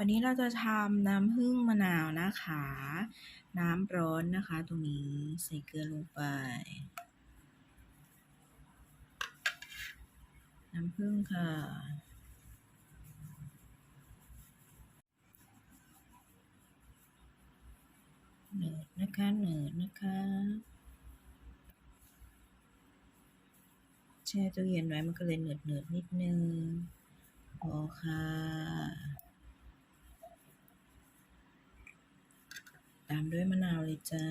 วันนี้เราจะทำน้ำผึ้งมะนาวนะคะ น้ำร้อนนะคะ ตรงนี้ใส่เกลือลงไป น้ำผึ้งค่ะเนิดนะคะเนิดนะคะแช่ตู้เย็นไว้มันก็เลยเนิดเนิดนิดนึงพอเค ตามด้วยมะนาวเลยจ้า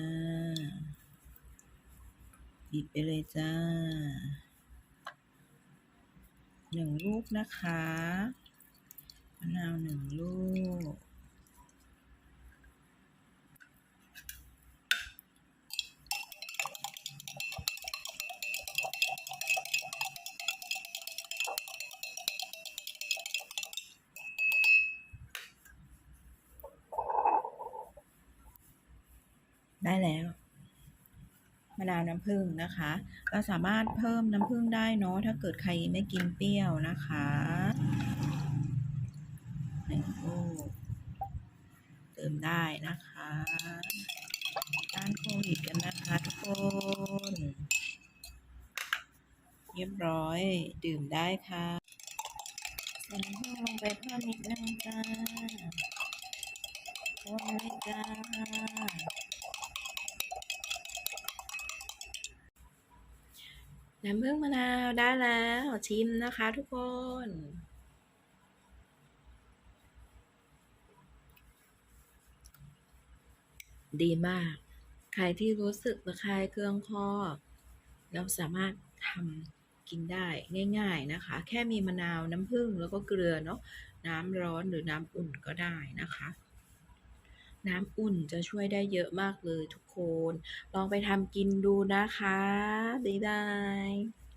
บีบไปเลยจ้าหนึ่งลูกนะคะ มะนาวหนึ่งลูก ได้แล้วมะนาวน้ำผึ้งนะคะ เราสามารถเพิ่มน้ำผึ้งได้เนาะถ้าเกิดใครไม่กินเปรี้ยวนะคะหนึ่งลูกเติมได้นะคะต้านโควิดกันนะคะทุกคนเรียบร้อยดื่มได้ค่ะใส่น้ำผึ้งลงไปเพิ่มนิดนึงจ้าคนเลยจ้า น้ำผึ้งมะนาวได้แล้วชิมนะคะทุกคน ดีมาก ใครที่รู้สึกระคายเคืองคอ เราสามารถทำกินได้ง่าย ๆนะคะ แค่มีมะนาวน้ำผึ้งแล้วก็เกลือเนาะน้ำร้อนหรือน้ำอุ่นก็ได้นะคะ น้ำอุ่นจะช่วยได้เยอะมากเลยทุกคน ลองไปทำกินดูนะคะ บ๊ายบาย